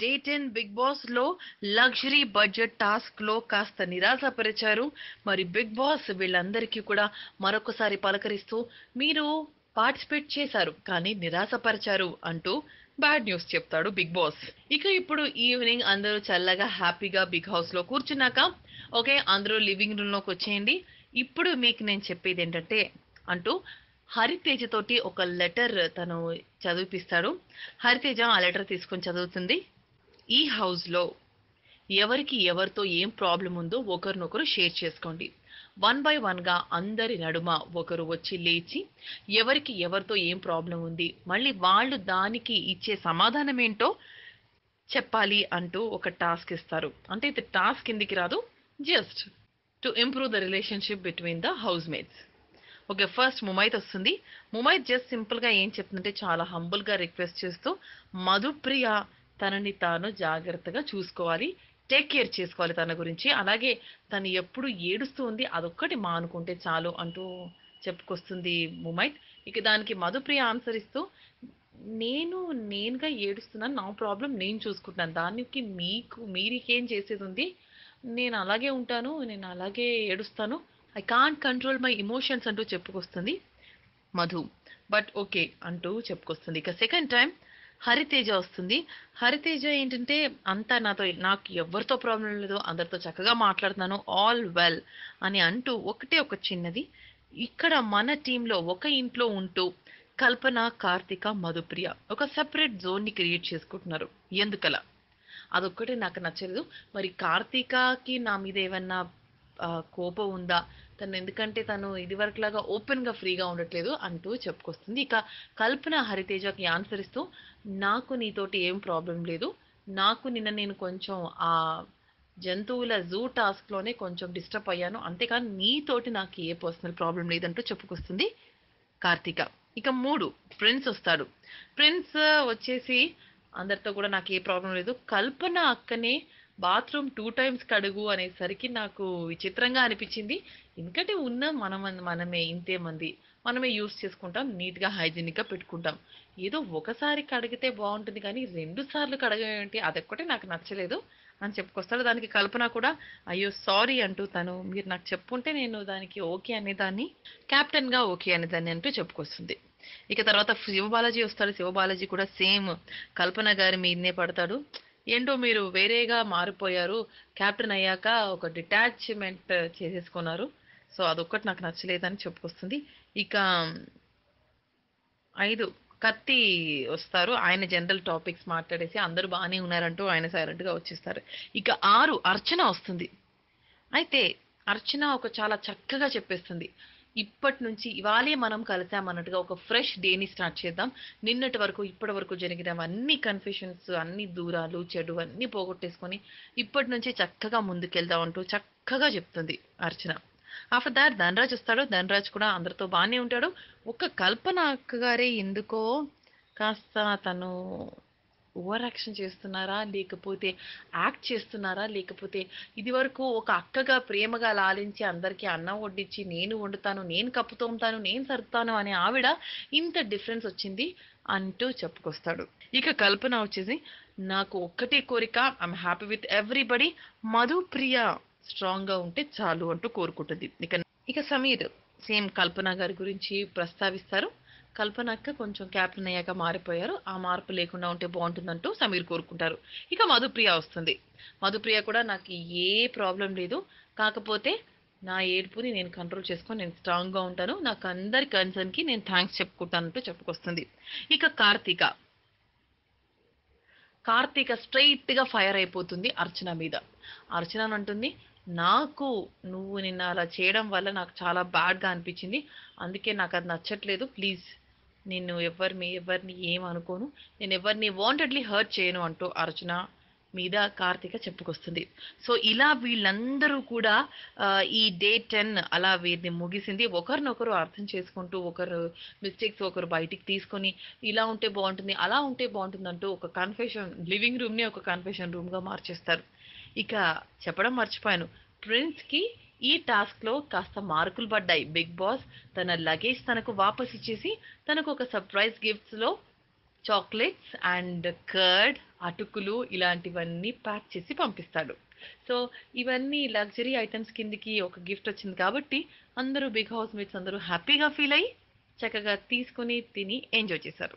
Day ten big బాస్లో luxury budget టాస్క్లో కాస్త నిరాశపరిచారు. మరి బిగ్ బాస్ వీళ్ళందరికీ కూడా మరొకసారి పలకరిస్తూ మీరు పార్టిసిపేట్ చేశారు కానీ నిరాశపరిచారు అంటూ బ్యాడ్ న్యూస్ చెప్తాడు బిగ్ బాస్. ఇక ఇప్పుడు ఈవినింగ్ అందరూ చల్లగా హ్యాపీగా బిగ్ హౌస్లో కూర్చున్నాక ఓకే అందరూ లివింగ్ రూమ్లోకి వచ్చేయండి. ఇప్పుడు మీకు నేను చెప్పేది ఏంటంటే అంటూ హరితేజ తోటి ఒక లెటర్ తను చదివిపిస్తాడు. హరితేజ ఆ లెటర్ తీసుకొని చదువుతుంది. ఈ హౌస్లో ఎవరికి ఎవరితో ఏం ప్రాబ్లం ఉందో ఒకరినొకరు షేర్ చేసుకోండి. వన్ బై వన్గా అందరి నడుమ ఒకరు వచ్చి లేచి ఎవరికి ఎవరితో ఏం ప్రాబ్లం ఉంది మళ్ళీ వాళ్ళు దానికి ఇచ్చే సమాధానం ఏంటో చెప్పాలి అంటూ ఒక టాస్క్ ఇస్తారు. అంటే ఇది టాస్క్ కిందికి రాదు just to improve the relationship between the house mates okay first Mumaith వస్తుంది. ముమైత్ జస్ట్ సింపుల్గా ఏం చెప్తుందంటే చాలా హంబుల్గా రిక్వెస్ట్ చేస్తూ మధుప్రియ తనని తాను జాగ్రత్తగా చూసుకోవాలి టేక్ కేర్ చేసుకోవాలి తన గురించి. అలాగే తను ఎప్పుడు ఏడుస్తూ ఉంది అదొక్కటి మానుకుంటే చాలు అంటూ చెప్పుకొస్తుంది ముమైత్. ఇక దానికి మధుప్రియ ఆన్సర్ ఇస్తూ నేను నేనుగా ఏడుస్తున్నాను నా ప్రాబ్లం నేను చూసుకుంటాను దానికి మీకు మీరికేం చేసేది ఉంది? నేను అలాగే ఉంటాను నేను అలాగే ఏడుస్తాను. I can't control my emotions అంటూ చెప్పుకొస్తుంది మధు. బట్ ఓకే అంటూ చెప్పుకొస్తుంది. ఇక సెకండ్ టైం హరితేజ వస్తుంది. హరితేజ ఏంటంటే అంతా నాతో నాకు ఎవరితో ప్రాబ్లం లేదు అందరితో చక్కగా మాట్లాడుతున్నాను ఆల్ వెల్ అని అంటూ ఒకటే ఒక చిన్నది. ఇక్కడ మన టీంలో ఒక ఇంట్లో ఉంటూ కల్పన కార్తిక మధుప్రియ ఒక సెపరేట్ జోన్ని క్రియేట్ చేసుకుంటున్నారు. ఎందుకలా? అదొక్కటే నాకు నచ్చలేదు. మరి కార్తీకకి నా మీద ఏమన్నా కోపం ఉందా? తను ఎందుకంటే తను ఇది వరకు లాగా ఓపెన్గా ఫ్రీగా ఉండట్లేదు అంటూ చెప్పుకొస్తుంది. ఇక కల్పన హరితేజకి ఆన్సర్ ఇస్తూ నాకు నీతోటి ఏం ప్రాబ్లం లేదు. నాకు నిన్న నేను కొంచెం ఆ జంతువుల జూ టాస్క్లోనే కొంచెం డిస్టర్బ్ అయ్యాను. అంతేకాని నీతోటి నాకు ఏ పర్సనల్ ప్రాబ్లం లేదంటూ చెప్పుకొస్తుంది కార్తీక. ఇక మూడు ప్రిన్స్ వస్తాడు. ప్రిన్స్ వచ్చేసి అందరితో కూడా నాకు ఏ ప్రాబ్లం లేదు. కల్పన అక్కనే బాత్రూమ్ టూ టైమ్స్ కడుగు అనేసరికి నాకు విచిత్రంగా అనిపించింది. ఎందుకంటే ఉన్న మనం మనమే ఇంతే మంది. మనమే యూస్ చేసుకుంటాం నీట్గా హైజీనిక్గా గా పెట్టుకుంటాం. ఏదో ఒకసారి కడిగితే బాగుంటుంది కానీ రెండు సార్లు కడగేంటి అదొక్కటే నాకు నచ్చలేదు. అని చెప్పుకొస్తాడు. దానికి కల్పన కూడా అయ్యో సారీ అంటూ తను. మీరు నాకు చెప్పుంటే నేను దానికి ఓకే అనేదాన్ని క్యాప్టెన్గా ఓకే అనేదాన్ని అంటూ చెప్పుకొస్తుంది. ఇక తర్వాత శివబాలాజీ వస్తాడు. శివబాలాజీ కూడా సేమ్ కల్పన గారి మీదనే పడతాడు. ఏంటో మీరు వేరేగా మారిపోయారు. క్యాప్టెన్ అయ్యాక ఒక డిటాచ్మెంట్ చేసేసుకున్నారు. సో అదొక్కటి నాకు నచ్చలేదని చెప్పుకొస్తుంది. ఇక ఐదు కత్తి వస్తారు. ఆయన జనరల్ టాపిక్స్ మాట్లాడేసి అందరూ బాగానే ఉన్నారంటూ ఆయన సైలెంట్గా వచ్చేస్తారు. ఇక ఆరు అర్చన వస్తుంది. అయితే అర్చన ఒక చాలా చక్కగా చెప్పేస్తుంది. ఇప్పటి నుంచి ఇవాళే మనం కలిసాం అన్నట్టుగా ఒక ఫ్రెష్ డేని స్టార్ట్ చేద్దాం. నిన్నటి వరకు ఇప్పటి వరకు జరిగిన అన్ని కన్ఫ్యూషన్స్ అన్ని దూరాలు చెడు అన్ని పోగొట్టేసుకొని ఇప్పటి నుంచి చక్కగా ముందుకెళ్దాం అంటూ చక్కగా చెప్తుంది అర్చన. ఆఫ్టర్ దాట్ ధనరాజ్ వస్తాడు. ధనరాజ్ కూడా అందరితో బాగానే ఉంటాడు. ఒక కల్పన అక్క గారే ఎందుకో కాస్త తను ఓవర్ యాక్షన్ చేస్తున్నారా? లేకపోతే యాక్ట్ చేస్తున్నారా? లేకపోతే ఇది వరకు ఒక అక్కగా ప్రేమగా లాలించి అందరికీ అన్నం వడ్డించి నేను వండుతాను నేను కప్పుతోముతాను నేను సర్దుతాను అనే ఆవిడ ఇంత డిఫరెన్స్ వచ్చింది అంటూ చెప్పుకొస్తాడు. ఇక కల్పన వచ్చేసి నాకు ఒక్కటే కోరిక I'm happy with everybody Madhu Priya స్ట్రాంగ్గా ఉంటే చాలు అంటూ కోరుకుంటుంది. ఇక ఇక సమీర్ సేమ్ కల్పన గారి గురించి ప్రస్తావిస్తారు. కల్పన అక్క కొంచెం క్యాప్టెన్ అయ్యాక మారిపోయారు. ఆ మార్పు లేకుండా ఉంటే బాగుంటుందంటూ సమీర్ కోరుకుంటారు. ఇక మధుప్రియ వస్తుంది. మధుప్రియ కూడా నాకు ఏ ప్రాబ్లం లేదు. కాకపోతే నా ఏడుపుని నేను కంట్రోల్ చేసుకొని నేను స్ట్రాంగ్గా ఉంటాను. నాకు అందరి కన్సర్న్కి నేను థ్యాంక్స్ చెప్పుకుంటానంటూ చెప్పుకొస్తుంది. ఇక కార్తీక. కార్తీక స్ట్రైట్గా ఫైర్ అయిపోతుంది అర్చన మీద. అర్చన అని అంటుంది నాకు నువ్వు నిన్న అలా చేయడం వల్ల నాకు చాలా బ్యాడ్గా అనిపించింది. అందుకే నాకు అది నచ్చట్లేదు. ప్లీజ్ నేను ఎవరిని ఎవరిని ఏం అనుకోను. నేను ఎవరిని వాంటెడ్లీ హర్ట్ చేయను అంటూ అర్చన మీద కార్తీక చెప్పుకొస్తుంది. సో ఇలా వీళ్ళందరూ కూడా ఈ డే టెన్ అలా వీరిని ముగిసింది. ఒకరినొకరు అర్థం చేసుకుంటూ ఒకరు మిస్టేక్స్ ఒకరు బయటికి తీసుకొని ఇలా ఉంటే బాగుంటుంది అలా ఉంటే బాగుంటుంది అంటూ ఒక కన్ఫెషన్ లివింగ్ రూమ్ని ఒక కన్ఫెషన్ రూమ్గా మార్చేస్తారు. ఇక చెప్పడం మర్చిపోయాను. ప్రిన్స్కి ఈ టాస్క్లో కాస్త మార్కులు పడ్డాయి. బిగ్ బాస్ తన లగేజ్ తనకు వాపస్ ఇచ్చేసి తనకు ఒక సర్ప్రైజ్ గిఫ్ట్స్లో చాక్లెట్స్ అండ్ కర్డ్ అటుకులు ఇలాంటివన్నీ ప్యాక్ చేసి పంపిస్తాడు. సో ఇవన్నీ లగ్జరీ ఐటమ్స్ కిందికి ఒక గిఫ్ట్ వచ్చింది కాబట్టి అందరూ బిగ్ హౌస్ మేట్స్ అందరూ హ్యాపీగా ఫీల్ అయ్యి చక్కగా తీసుకుని తిని ఎంజాయ్ చేశారు.